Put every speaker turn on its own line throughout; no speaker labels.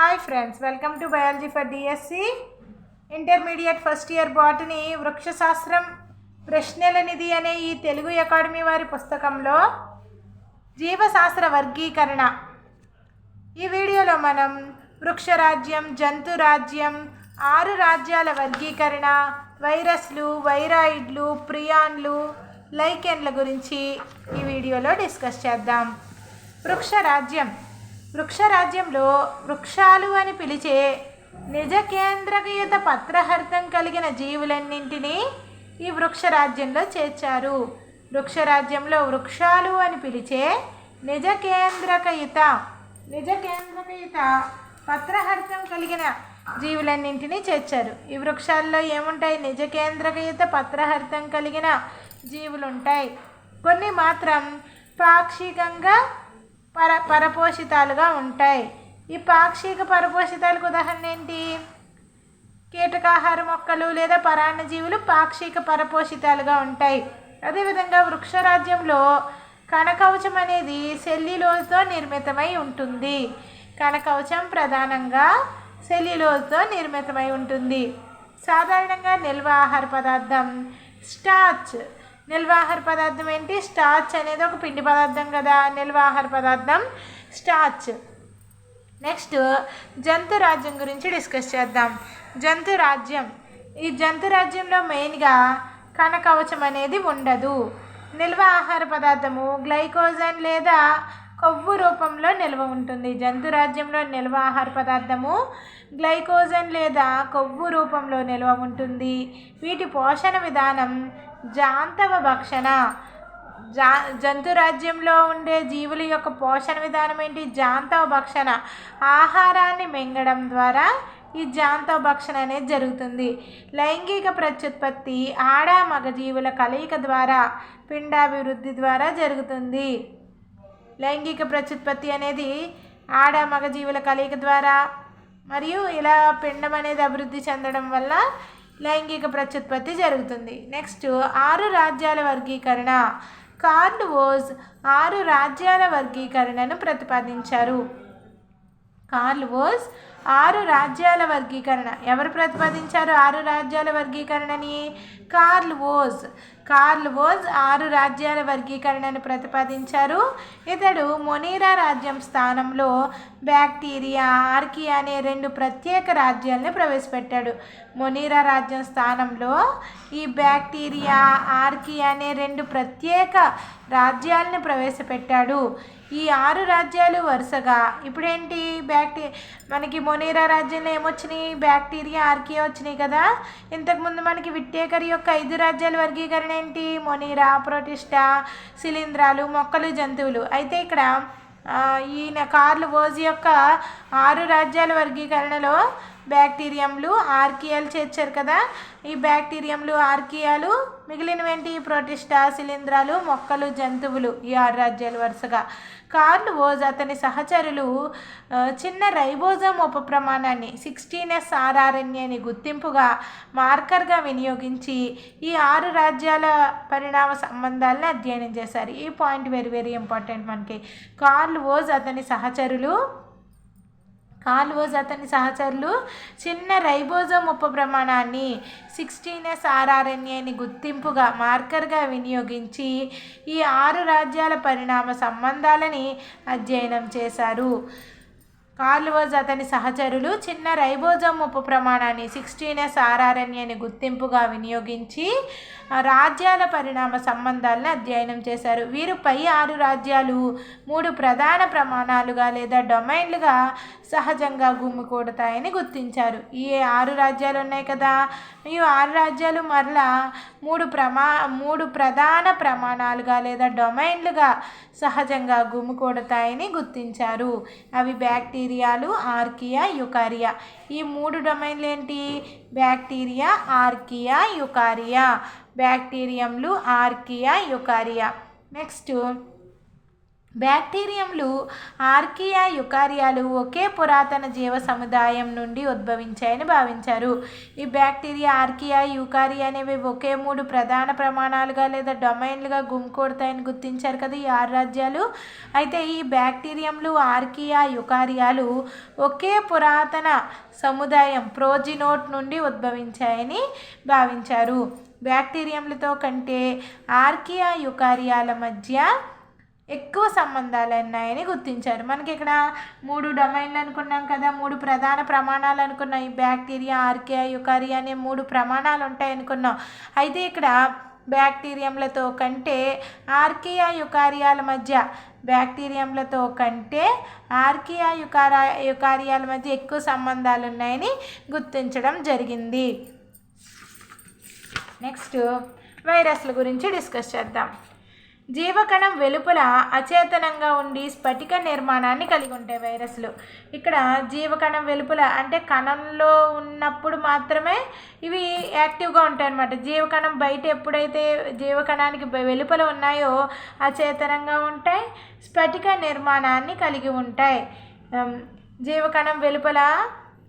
Hi friends welcome to biology for DSC intermediate first year botany వృక్షశాస్త్రం ప్రశ్నల నిధి అనే ఈ Telugu academy వారి పుస్తకంలో జీవశాస్త్ర వర్గీకరణ. ఈ వీడియోలో మనం వృక్షరాజ్యం జంతు రాజ్యం ఆరు రాజ్యాల వర్గీకరణ వైరస్లు వైరాయిడ్లు ప్రియాన్లు లైకెన్ల గురించి ఈ వీడియోలో డిస్కస్ చేద్దాం. వృక్షరాజ్యం వృక్షరాజ్యంలో వృక్షాలు అని పిలిచే నిజ కేంద్రకయుత పత్రహర్థం కలిగిన జీవులన్నింటినీ ఈ వృక్షరాజ్యంలో చేర్చారు. వృక్షరాజ్యంలో వృక్షాలు అని పిలిచే నిజ కేంద్రకయుత నిజ కేంద్రకయుత పత్రహర్థం కలిగిన జీవులన్నింటినీ చేర్చారు. ఈ వృక్షాల్లో ఏముంటాయి? నిజ కేంద్రకయుత పత్రహర్థం కలిగిన జీవులుంటాయి. కొన్ని మాత్రం పాక్షికంగా పర పరపోషితాలుగా ఉంటాయి. ఈ పాక్షిక పరపోషితాలకు ఉదాహరణ ఏంటి? కీటకాహార మొక్కలు లేదా పరాన్నజీవులు పాక్షిక పరపోషితాలుగా ఉంటాయి. అదేవిధంగా వృక్షరాజ్యంలో కణకవచం అనేది సెల్యులోజ్తో నిర్మితమై ఉంటుంది. కణకవచం ప్రధానంగా సెల్యులోజ్తో నిర్మితమై ఉంటుంది. సాధారణంగా నిల్వ ఆహార పదార్థం స్టార్చ్ నిల్వాహార పదార్థం ఏంటి? స్టార్చ్ అనేది ఒక పిండి పదార్థం కదా. నిల్వాహార పదార్థం స్టార్చ్ నెక్స్ట్ జంతు రాజ్యం గురించి డిస్కస్ చేద్దాం. జంతు రాజ్యం. ఈ జంతు రాజ్యంలో మెయిన్గా కనకవచం అనేది ఉండదు. నిల్వ ఆహార పదార్థము గ్లైకోజన్ లేదా కొవ్వు రూపంలో నిల్వ ఉంటుంది. జంతు రాజ్యంలో నిల్వ ఆహార పదార్థము గ్లైకోజన్ లేదా కొవ్వు రూపంలో నిల్వ ఉంటుంది. వీటి పోషణ విధానం జాంతవ భక్షణ. జా జంతు రాజ్యంలో ఉండే జీవుల యొక్క పోషణ విధానం ఏంటి? జాంతవ భక్షణ. ఆహారాన్ని మింగడం ద్వారా ఈ జాంతవ భక్షణ అనేది జరుగుతుంది. లైంగిక ప్రత్యుత్పత్తి ఆడ మగ జీవుల కలయిక ద్వారా పిండాభివృద్ధి ద్వారా జరుగుతుంది. లైంగిక ప్రత్యుత్పత్తి అనేది ఆడ మగ జీవుల కలయిక ద్వారా మరియు ఇలా పిండం అనేది అభివృద్ధి చెందడం వల్ల లైంగిక ప్రత్యుత్పత్తి జరుగుతుంది. నెక్స్ట్ ఆరు రాజ్యాల వర్గీకరణ. కార్డ్ వోజ్ ఆరు రాజ్యాల వర్గీకరణను ప్రతిపాదించారు. కార్ల్ వోజ్ ఆరు రాజ్యాల వర్గీకరణ. ఎవరు ప్రతిపాదించారు ఆరు రాజ్యాల వర్గీకరణని? కార్ల్ వోజ్. కార్ల్ వోజ్ ఆరు రాజ్యాల వర్గీకరణను ప్రతిపాదించారు. ఇతడు మొనీరా రాజ్యం స్థానంలో బ్యాక్టీరియా ఆర్కి అనే రెండు ప్రత్యేక రాజ్యాలను ప్రవేశపెట్టాడు. మొనీరా రాజ్యం స్థానంలో ఈ బ్యాక్టీరియా ఆర్కి అనే రెండు ప్రత్యేక రాజ్యాలను ప్రవేశపెట్టాడు. ఈ ఆరు రాజ్యాలు వరుసగా. ఇప్పుడేంటి? బ్యాక్టీ మనకి మొనీరా రాజ్యంలో ఏమొచ్చినాయి? బ్యాక్టీరియా ఆర్కియా వచ్చినాయి కదా? ఇంతకుముందు మనకి విట్టేకర్ యొక్క ఐదు రాజ్యాల వర్గీకరణ ఏంటి? మొనేరా ప్రోటిస్టా శిలీంధ్రాలు మొక్కలు జంతువులు. అయితే ఇక్కడ ఈయన కార్లు వోజ్ యొక్క ఆరు రాజ్యాల వర్గీకరణలో బ్యాక్టీరియంలు ఆర్కియాలు చేర్చారు కదా? ఈ బ్యాక్టీరియంలు ఆర్కియాలు మిగిలినవేంటి? ప్రోటిస్టా శిలీంధ్రాలు మొక్కలు జంతువులు ఈ ఆరు రాజ్యాలు వరుసగా. కార్ల్ ఓజ్ అతని సహచరులు చిన్న రైబోజోమ్ ఉప ప్రమాణాన్ని సిక్స్టీన్ ఎస్ ఆర్ఆర్ఎన్ఏని గుర్తింపుగా మార్కర్గా వినియోగించి ఈ ఆరు రాజ్యాల పరిణామ సంబంధాలను అధ్యయనం చేశారు. ఈ పాయింట్ వెరీ వెరీ ఇంపార్టెంట్ మనకి. కార్ల్ ఓజ్ అతని సహచరులు కార్ల్వోజ్ అతని సహచరులు చిన్న రైబోజోమ్ ఉప ప్రమాణాన్ని సిక్స్టీన్ ఎస్ ఆర్ఆర్ఎన్ఏని గుర్తింపుగా మార్కర్గా వినియోగించి ఈ ఆరు రాజ్యాల పరిణామ సంబంధాలని అధ్యయనం చేశారు. కార్లువోజ్ అతని సహచరులు చిన్న రైబోజోమ్ ఉప ప్రమాణాన్ని సిక్స్టీన్ ఎస్ ఆర్ఆర్ఎన్ఏని గుర్తింపుగా వినియోగించి రాజ్యాల పరిణామ సంబంధాలను అధ్యయనం చేశారు. వీరు పై ఆరు రాజ్యాలు మూడు ప్రధాన ప్రమాణాలుగా లేదా డొమైన్లుగా సహజంగా గుమ్మికూడతాయని గుర్తించారు. ఈ ఆరు రాజ్యాలు ఉన్నాయి కదా. ఈ ఆరు రాజ్యాలు మరలా మూడు ప్రమా మూడు ప్రధాన ప్రమాణాలుగా లేదా డొమైన్లుగా సహజంగా గుమ్మికూడతాయని గుర్తించారు. అవి బ్యాక్టీరియా బ్యాక్టీరియాలు ఆర్కియా యుకారియా ఈ మూడు డొమైన్లు ఏంటి? బ్యాక్టీరియా ఆర్కియా యుకారియా బ్యాక్టీరియంలు ఆర్కియా యుకారియా నెక్స్ట్ బ్యాక్టీరియంలు ఆర్కియా యుకారియాలు ఒకే పురాతన జీవ సముదాయం నుండి ఉద్భవించాయని భావించారు. ఈ బ్యాక్టీరియా ఆర్కియా యుకారియా అనేవి ఒకే మూడు ప్రధాన ప్రమాణాలుగా లేదా డొమైన్లుగా గుమ్కూడతాయని గుర్తించారు కదా ఈ ఆరు రాజ్యాలు. అయితే ఈ బ్యాక్టీరియంలు ఆర్కియా యుకారియాలు ఒకే పురాతన సముదాయం ప్రోజినోట్ నుండి ఉద్భవించాయని భావించారు. బ్యాక్టీరియంలతో కంటే ఆర్కియా యుకారియాల మధ్య ఎక్కువ సంబంధాలు ఉన్నాయని గుర్తించారు. మనకి ఇక్కడ మూడు డొమైన్లు అనుకున్నాం కదా మూడు ప్రధాన ప్రమాణాలు అనుకున్నాం. ఈ బ్యాక్టీరియా ఆర్కియా యుకారియా అనే మూడు ప్రమాణాలు ఉంటాయి అనుకున్నాం. అయితే ఇక్కడ బ్యాక్టీరియంలతో కంటే ఆర్కియా యుకారియాల మధ్య బ్యాక్టీరియంలతో కంటే ఆర్కియా యుకారా యుకారియాల మధ్య ఎక్కువ సంబంధాలు ఉన్నాయని గుర్తించడం జరిగింది. నెక్స్ట్ వైరస్ల గురించి డిస్కస్ చేద్దాం. జీవకణం వెలుపల అచేతనంగా ఉండి స్ఫటిక నిర్మాణాన్ని కలిగి ఉంటాయి వైరస్లు. ఇక్కడ జీవకణం వెలుపల అంటే కణంలో ఉన్నప్పుడు మాత్రమే ఇవి యాక్టివ్గా ఉంటాయి అన్నమాట జీవకణం బయట ఎప్పుడైతే జీవకణానికి వెలుపల ఉన్నాయో అచేతనంగా ఉంటాయి స్ఫటిక నిర్మాణాన్ని కలిగి ఉంటాయి. జీవకణం వెలుపల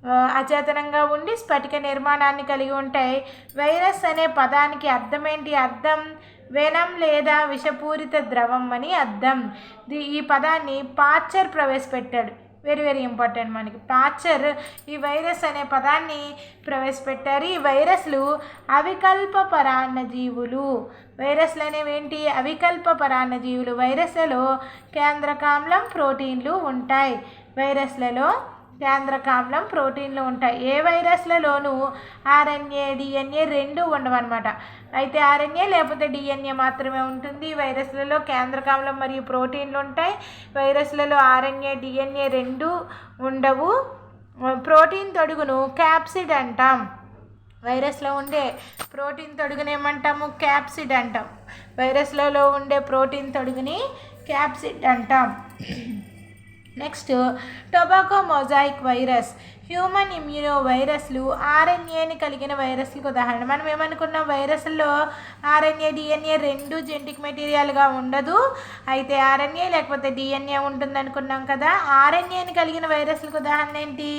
అచేతనంగా ఉండి స్ఫటిక నిర్మాణాన్ని కలిగి ఉంటాయి. వైరస్ అనే పదానికి అర్థం ఏంటి అర్థం వెనం లేదా విషపూరిత ద్రవం అని అర్థం. ది- ఈ పదాన్ని పాచర్ ప్రవేశపెట్టాడు. వెరీ వెరీ ఇంపార్టెంట్ మనకి. పాచర్ ఈ వైరస్ అనే పదాన్ని ప్రవేశపెట్టారు. ఈ వైరస్లు అవికల్ప పరాన్నజీవులు వైరస్లు అనేవి ఏంటి? అవికల్ప పరాన్నజీవులు వైరస్లలో కేంద్రకామ్లం ప్రోటీన్లు ఉంటాయి. వైరస్లలో కేంద్రకాంలం ప్రోటీన్లు ఉంటాయి. ఏ వైరస్లలోనూ ఆర్ఎన్ఏ డిఎన్ఏ రెండు ఉండవన్నమాట. అయితే ఆర్ఎన్ఏ లేకపోతే డిఎన్ఏ మాత్రమే ఉంటుంది. వైరస్లలో కేంద్రకామ్లం మరియు ప్రోటీన్లు ఉంటాయి. వైరస్లలో ఆర్ఎన్ఏ డిఎన్ఏ రెండు ఉండవు. ప్రోటీన్ తొడుగును క్యాప్సిడ్ అంటాం. వైరస్లో ఉండే ప్రోటీన్ తొడుగుని ఏమంటాము? క్యాప్సిడ్ అంటాం. వైరస్లలో ఉండే ప్రోటీన్ తొడుగుని క్యాప్సిడ్ అంటాం. Next tobacco mosaic virus human immuno వైరస్లు ఆర్ఎన్ఏని కలిగిన వైరస్లకు ఉదాహరణ. మనం ఏమనుకున్నాం వైరస్లో ఆర్ఎన్ఏ డిఎన్ఏ రెండు జెనటిక్ మెటీరియల్గా ఉండదు. అయితే ఆర్ఎన్ఏ లేకపోతే డిఎన్ఏ ఉంటుంది అనుకున్నాం కదా. ఆర్ఎన్ఏని కలిగిన వైరస్లకు ఉదాహరణ ఏంటి?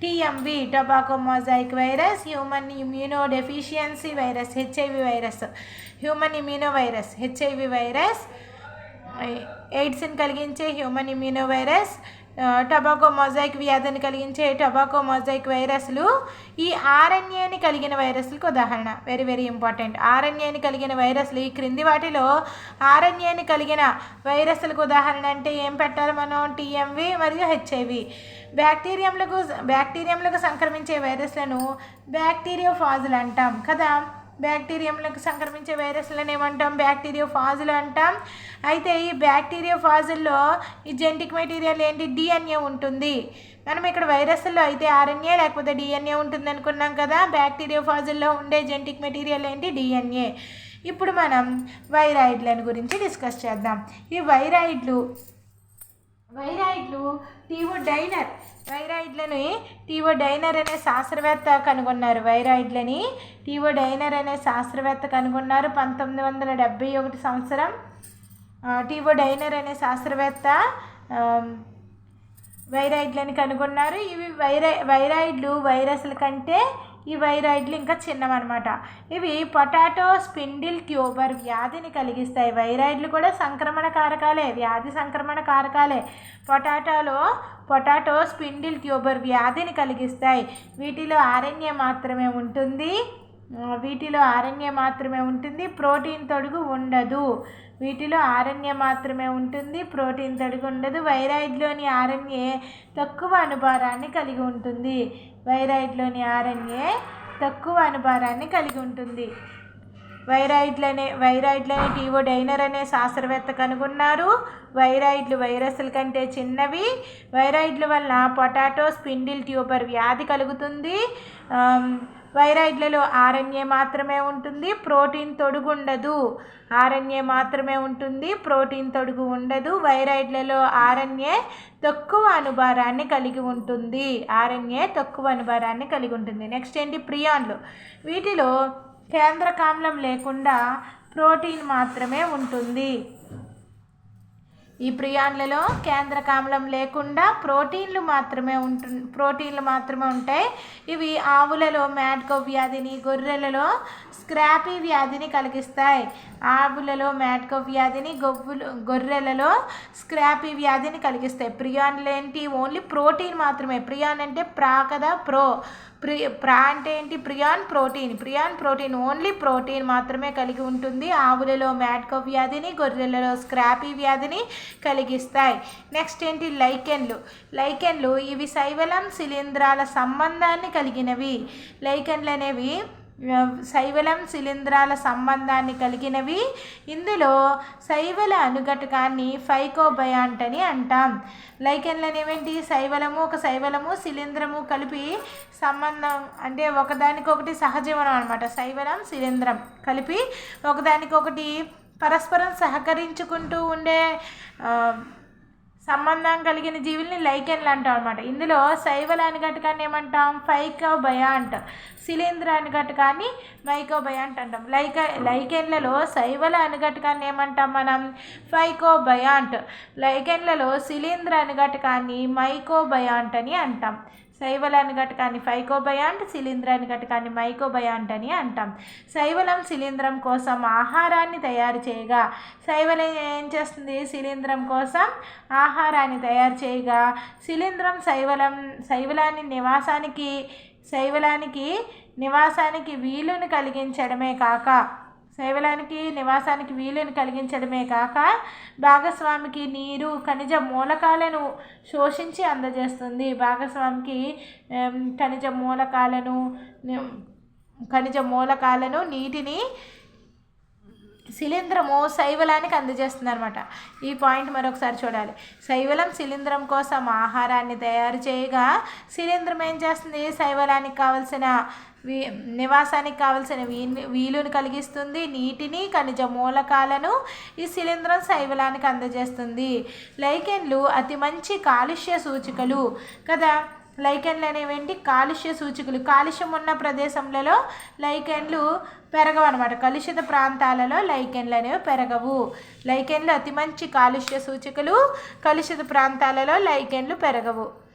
TMV tobacco mosaic virus human immuno deficiency virus HIV virus human immuno virus HIV virus ఎయిడ్స్ని కలిగించే human immuno virus tobacco mosaic వ్యాధిని కలిగించే టొబాకో మొజాయిక్ వైరస్లు ఈ ఆర్ఎన్ఏని కలిగిన వైరస్లకు ఉదాహరణ. వెరీ వెరీ ఇంపార్టెంట్ ఆర్ఎన్ఏని కలిగిన వైరస్లు. ఈ క్రింది వాటిలో ఆర్ఎన్ఏని కలిగిన వైరస్లకు ఉదాహరణ అంటే ఏం పెట్టాలి మనం? టీఎంవి మరియు హెచ్ఐవి బ్యాక్టీరియంలకు బ్యాక్టీరియంలకు సంక్రమించే వైరస్లను బ్యాక్టీరియోఫాజులు అంటాం కదా. బ్యాక్టీరియంలకు సంక్రమించే వైరస్లను ఏమంటాం? బ్యాక్టీరియోఫాజులు అంటాం. అయితే ఈ బ్యాక్టీరియోఫాజుల్లో ఈ జెంటిక్ మెటీరియల్ ఏంటి? డిఎన్ఏ ఉంటుంది. మనం ఇక్కడ వైరస్లో అయితే ఆర్ఎన్ఏ లేకపోతే డిఎన్ఏ ఉంటుంది అనుకున్నాం కదా? బ్యాక్టీరియోఫాజుల్లో ఉండే జెంటిక్ మెటీరియల్ ఏంటి? డిఎన్ఏ ఇప్పుడు మనం వైరాయిడ్లను గురించి డిస్కస్ చేద్దాం. ఈ వైరాయిడ్లు వైరాయిడ్లు టీవో డైనర్. వైరాయిడ్లని టీవో డైనర్ అనే శాస్త్రవేత్త కనుగొన్నారు. వైరాయిడ్లని టీవో డైనర్ అనే శాస్త్రవేత్త కనుగొన్నారు పంతొమ్మిది వందల డెబ్భై ఒకటి సంవత్సరం. టీవో డైనర్ అనే శాస్త్రవేత్త వైరాయిడ్లని కనుగొన్నారు. ఇవి వైరా వైరాయిడ్లు వైరస్ల కంటే ఈ వైరాయిడ్లు ఇంకా చిన్నవన్నమాట. ఇవి పొటాటో స్పిండిల్ ట్యూబర్ వ్యాధిని కలిగిస్తాయి. వైరాయిడ్లు కూడా సంక్రమణ కారకాలే వ్యాధి సంక్రమణ కారకాలే. పొటాటోలో పొటాటో స్పిండిల్ ట్యూబర్ వ్యాధిని కలిగిస్తాయి. వీటిలో ఆర్ఎన్ఏ మాత్రమే ఉంటుంది. వీటిలో ఆర్ఎన్ఏ మాత్రమే ఉంటుంది ప్రోటీన్ తొడుగు ఉండదు. వీటిలో ఆర్ఎన్ఏ మాత్రమే ఉంటుంది ప్రోటీన్ తొడుగు ఉండదు. వైరాయిడ్లోని ఆర్ఎన్ఏ తక్కువ అనుభారాన్ని కలిగి ఉంటుంది. వైరాయిడ్లోని ఆర్ఎన్ఏ తక్కువ అనుభారాన్ని కలిగి ఉంటుంది. వైరాయిడ్లనే వైరాయిడ్లనే టీవో డైనర్ అనే శాస్త్రవేత్త కనుగొన్నారు. వైరాయిడ్లు వైరస్ల కంటే చిన్నవి. వైరాయిడ్ల వల్ల పొటాటో స్పిండిల్ ట్యూబర్ వ్యాధి కలుగుతుంది. వైరాయిడ్లలో ఆర్ఎన్ఏ మాత్రమే ఉంటుంది ప్రోటీన్ తొడుగు ఉండదు. ఆర్ఎన్ఏ మాత్రమే ఉంటుంది ప్రోటీన్ తొడుగు ఉండదు. వైరాయిడ్లలో ఆర్ఎన్ఏ తక్కువ అనుభారాన్ని కలిగి ఉంటుంది. ఆర్ఎన్ఏ తక్కువ అనుభారాన్ని కలిగి ఉంటుంది. నెక్స్ట్ ఏంటి? ప్రియాన్లు. వీటిలో కేంద్రకామ్లం లేకుండా ప్రోటీన్ మాత్రమే ఉంటుంది. ఈ ప్రియాన్లలో కేంద్రకామ్లం లేకుండా ప్రోటీన్లు మాత్రమే ఉంటు ప్రోటీన్లు మాత్రమే ఉంటాయి. ఇవి ఆవులలో మ్యాడ్కో వ్యాధిని గొర్రెలలో స్క్రాపీ వ్యాధిని కలిగిస్తాయి. ఆవులలో మ్యాడ్కో వ్యాధిని గొవ్వులు గొర్రెలలో స్క్రాపీ వ్యాధిని కలిగిస్తాయి. ప్రియాన్లు ఏంటి? ఓన్లీ ప్రోటీన్ మాత్రమే. ప్రియాన్ అంటే ప్రా కదా? ప్రో. ప్రి ప్రా అంటే ఏంటి? Prion protein. Prion protein only protein మాత్రమే కలిగి ఉంటుంది. ఆవులలో మ్యాడ్కో వ్యాధిని గొర్రెలలో స్క్రాపీ వ్యాధిని కలిగిస్తాయి. నెక్స్ట్ ఏంటి? లైకెన్లు. లైకెన్లు ఇవి శైవలం శిలీంధ్రాల సంబంధాన్ని కలిగినవి. లైకెన్లు అనేవి శైవలం శిలీంధ్రాల సంబంధాన్ని కలిగినవి. ఇందులో శైవల అనుఘటకాన్ని ఫైకోబయాంట్ అని అంటాం. లైకెన్లు అనేవేంటి? శైవలము ఒక శైవలము శిలీంధ్రము కలిపి సంబంధం అంటే ఒకదానికొకటి సహజీవనం అనమాట శైవలం శిలీంధ్రం కలిపి ఒకదానికొకటి పరస్పరం సహకరించుకుంటూ ఉండే సంబంధం కలిగిన జీవుల్ని లైకెన్లు అంటాం అనమాట ఇందులో శైవల ఘటకాన్ని ఏమంటాం? ఫైకోబయాంట్ శిలీంద్ర అనుఘటకాన్ని మైకోబయాంట్ అంటాం. లైక లైకెన్లలో శైవల అనుఘటకాన్ని ఏమంటాం మనం? ఫైకోబయాంట్ లైకెన్లలో శిలీంద్ర అనుఘటకాన్ని మైకోబయాంట్ అని అంటాం. శైవలాన్ని ఘటకాన్ని ఫైకోబయాంట్ శిలీంధ్రాని ఘటకాన్ని మైకోబయాంట్ అని అంటాం. శైవలం శిలీంధ్రం కోసం ఆహారాన్ని తయారు చేయగా శైవలం ఏం చేస్తుంది? శిలీంధ్రం కోసం ఆహారాన్ని తయారు చేయగా శిలీంధ్రం శైవలం శైవలాన్ని నివాసానికి శైవలానికి నివాసానికి వీలును కలిగించడమే కాక శైవలానికి నివాసానికి వీలుని కలిగించడమే కాక భాగస్వామికి నీరు ఖనిజ మూలకాలను శోషించి అందజేస్తుంది. భాగస్వామికి ఖనిజ మూలకాలను ఖనిజ మూలకాలను నీటిని శిలీంధ్రము శైవలానికి అందజేస్తుంది అనమాట ఈ పాయింట్ మరొకసారి చూడాలి. శైవలం శిలీంధ్రం కోసం ఆహారాన్ని తయారు చేయగా శిలీంధ్రం ఏం చేస్తుంది? శైవలానికి కావలసిన నివాసానికి కావలసిన వీలును కలిగిస్తుంది నీటిని ఖనిజ మూలకాలను ఈ శిలీంధ్రం శైవలానికి అందజేస్తుంది. లైకెన్లు అతి మంచి కాలుష్య సూచికలు కదా? లైకెన్లు అనేవేంటి కాలుష్య సూచికలు. కాలుష్యం ఉన్న ప్రదేశంలో లైకెన్లు పెరగవు అనమాట కలుషిత ప్రాంతాలలో లైకెన్లు అనేవి పెరగవు. లైకెన్లు అతి మంచి కాలుష్య సూచికలు. కలుషిత ప్రాంతాలలో లైకెన్లు పెరగవు.